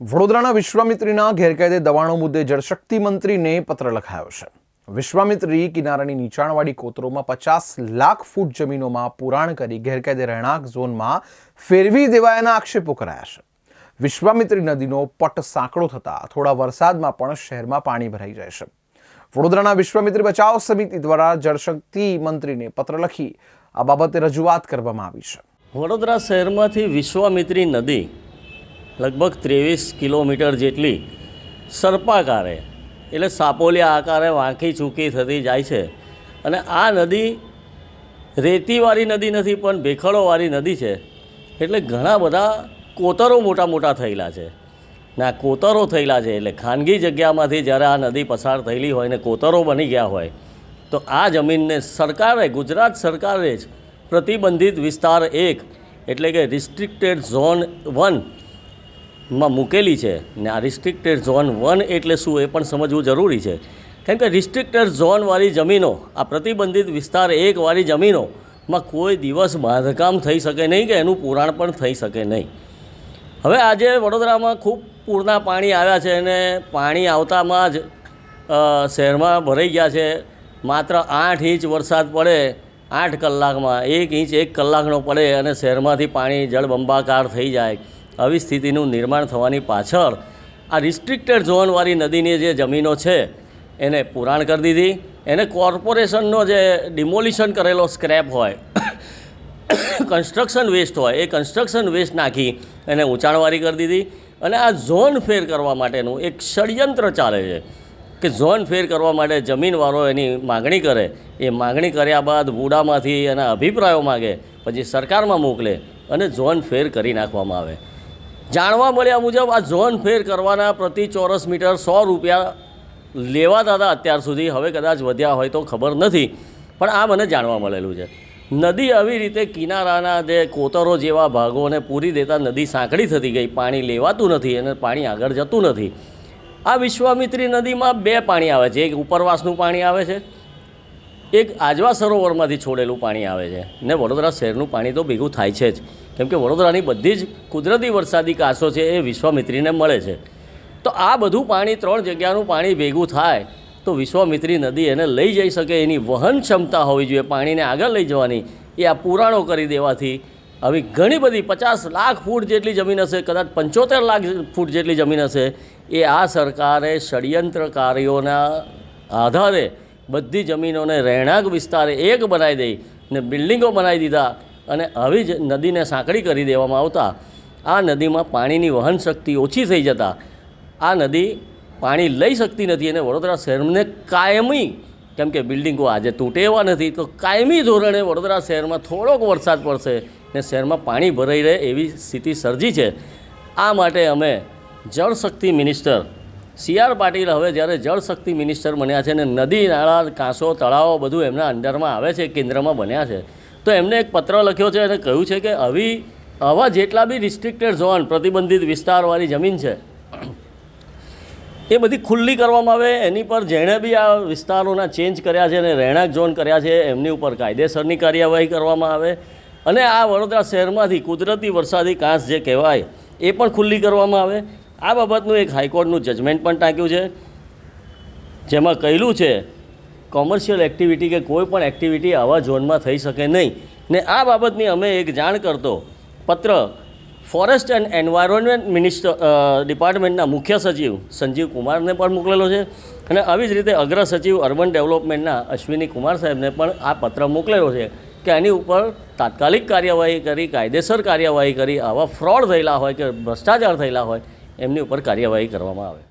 વડોદરાના વિશ્વામિત્રીના ગેરકાયદે દબાણો મુદ્દે જળશક્તિ મંત્રીને પત્ર લખાયો છે. વિશ્વામિત્રી કિનારાની નીચાણવાળી કોતરોમાં પચાસ લાખ ફૂટ જમીનોમાં પુરાણ કરી ગેરકાયદે રહેણાંક ઝોનમાં ફેરવી દેવાયાના આક્ષેપો કરાયા છે. વિશ્વામિત્રી નદીનો પટ સાંકડો થતાં થોડા વરસાદમાં પણ શહેરમાં પાણી ભરાઈ જાય છે. વડોદરાના વિશ્વામિત્રી બચાવ સમિતિ દ્વારા જળશક્તિ મંત્રીને પત્ર લખી આ બાબતે રજૂઆત કરવામાં આવી છે. વડોદરા શહેરમાંથી વિશ્વામિત્રી નદી લગભગ ત્રેવીસ કિલોમીટર જેટલી સર્પાકારે, એટલે સાપોલિયા આકારે વાંકી ચૂકી થતી જાય છે. અને આ નદી રેતીવાળી નદી નથી, પણ ભેખડોવાળી નદી છે. એટલે ઘણા બધા કોતરો મોટા મોટા થયેલા છે. ને આ કોતરો થયેલા છે, એટલે ખાનગી જગ્યામાંથી જ્યારે આ નદી પસાર થયેલી હોય ને કોતરો બની ગયા હોય, તો આ જમીનને સરકારે, ગુજરાત સરકારે જ પ્રતિબંધિત વિસ્તાર એક, એટલે કે રિસ્ટ્રિક્ટેડ ઝોન વન માં મૂકેલી છે. ને આ રિસ્ટ્રિક્ટેડ ઝોન વન એટલે શું એ પણ સમજવું જરૂરી છે. કેમ કે રિસ્ટ્રિક્ટેડ ઝોનવાળી જમીનો, આ પ્રતિબંધિત વિસ્તાર એકવાળી જમીનોમાં કોઈ દિવસ બાંધકામ થઈ શકે નહીં કે એનું પુરાણ પણ થઈ શકે નહીં. હવે આજે વડોદરામાં ખૂબ પૂરના પાણી આવ્યા છે અને પાણી આવતામાં જ શહેરમાં ભરાઈ ગયા છે. માત્ર આઠ ઇંચ વરસાદ પડે, આઠ કલાકમાં, એક ઇંચ એક કલાકનો પડે અને શહેરમાંથી પાણી જળબંબાકાર થઈ જાય. આવી સ્થિતિનું નિર્માણ થવાની પાછળ આ રિસ્ટ્રિક્ટેડ ઝોનવાળી નદીની જે જમીનો છે, એને પુરાણ કરી દીધી. એને કોર્પોરેશનનો જે ડિમોલિશન કરેલો સ્ક્રેપ હોય કન્સ્ટ્રક્શન વેસ્ટ હોય, એ કન્સ્ટ્રક્શન વેસ્ટ નાખી એને ઊંચાણવારી કરી દીધી અને આ ઝોન ફેર કરવા માટેનું એક ષડયંત્ર ચાલે છે કે ઝોન ફેર કરવા માટે જમીનવાળો એની માગણી કરે. એ માગણી કર્યા બાદ બુડામાંથી એના અભિપ્રાયો માગે, પછી સરકારમાં મોકલે અને ઝોન ફેર કરી નાખવામાં આવે. જાણવા મળ્યા મુજબ આ ઝોન ફેર કરવાના પ્રતિ ચોરસ મીટર સો રૂપિયા લેવાતા હતા અત્યાર સુધી હવે કદાચ વધ્યા હોય તો ખબર નથી, પણ આ મને જાણવા મળેલું છે. નદી આવી રીતે કિનારાના જે કોતરો જેવા ભાગોને પૂરી દેતા નદી સાંકડી થતી ગઈ, પાણી લેવાતું નથી અને પાણી આગળ જતું નથી. આ વિશ્વામિત્રી નદીમાં બે પાણી આવે છે, એક ઉપરવાસનું પાણી આવે છે એક આજવા સરોવરમાંથી છોડેલું પાણી આવે છે ને વડોદરા શહેરનું પાણી તો ભેગું થાય છે જ. કેમ કે વડોદરાની બધી જ કુદરતી વરસાદી કાંસો છે એ વિશ્વામિત્રીને મળે છે. તો આ બધું પાણી ત્રણ જગ્યાનું પાણી ભેગું થાય તો વિશ્વામિત્રી નદી એને લઈ જઈ શકે, એની વહન ક્ષમતા હોવી જોઈએ, પાણીને આગળ લઈ જવાની. એ આ પુરાણો કરી દેવાથી આવી ઘણી બધી પચાસ લાખ ફૂટ જેટલી જમીન હશે, કદાચ પંચોતેર લાખ ફૂટ જેટલી જમીન હશે. એ આ સરકારે ષડયંત્રકારીઓના આધારે બધી જમીનોને રહેણાંક વિસ્તાર એક બનાવી દઈ ને બિલ્ડિંગો બનાવી દીધા અને આવી જ નદીને સાંકડી કરી દેવામાં આવતા. આ નદીમાં પાણીની વહન શક્તિ ઓછી થઈ જતાં. આ નદી પાણી લઈ શકતી નથી અને વડોદરા શહેરને કાયમી, કેમ કે બિલ્ડિંગો આજે તૂટે એવા નથી, તો કાયમી ધોરણે વડોદરા શહેરમાં થોડોક વરસાદ પડશે ને શહેરમાં પાણી ભરાઈ રહે એવી સ્થિતિ સર્જી છે. આ માટે અમે Jal Shakti minister C R Patil હવે જ્યારે જળશક્તિ મિનિસ્ટર બન્યા છે ને નદી, નાળા, કાંસો, તળાવો બધું એમના અંડરમાં આવે છે, કેન્દ્રમાં બન્યા છે, તો એમને એક પત્ર લખ્યો છે અને કહ્યું છે કે આવી, આવા જેટલા બી રિસ્ટ્રિક્ટેડ ઝોન પ્રતિબંધિત વિસ્તારવાળી જમીન છે, એ બધી ખુલ્લી કરવામાં આવે, એની પર જેણે બી આ વિસ્તારોના ચેન્જ કર્યા છે અને રહેણાંક ઝોન કર્યા છે, એમની ઉપર કાયદેસરની કાર્યવાહી કરવામાં આવે અને આ વડોદરા શહેરમાંથી કુદરતી વરસાદી કાંસ જે કહેવાય, એ પણ ખુલ્લી કરવામાં આવે. આ બાબતનું એક હાઈકોર્ટનું જજમેન્ટ પણ ટાંક્યું છે. જેમાં કહેલું છે કોમર્શિયલ એક્ટિવિટી કે કોઈ પણ એક્ટિવિટી આવા ઝોનમાં થઈ શકે નહીં. ને આ બાબતની અમે એક જાણ કરતો પત્ર ફોરેસ્ટ એન્ડ એન્વાયરમેન્ટ મિનિસ્ટર ડિપાર્ટમેન્ટના મુખ્ય સચિવ સંજીવ કુમારને પણ મોકલેલો છે. અને આવી જ રીતે અગ્ર સચિવ અર્બન ડેવલપમેન્ટના અશ્વિની કુમાર સાહેબને પણ આ પત્ર મોકલેલો છે કે એની ઉપર તાત્કાલિક કાર્યવાહી કરી, કાયદેસર કાર્યવાહી કરી, આવા ફ્રોડ થયેલા હોય કે ભ્રષ્ટાચાર થયેલા હોય એમની ઉપર કાર્યવાહી કરવામાં આવે.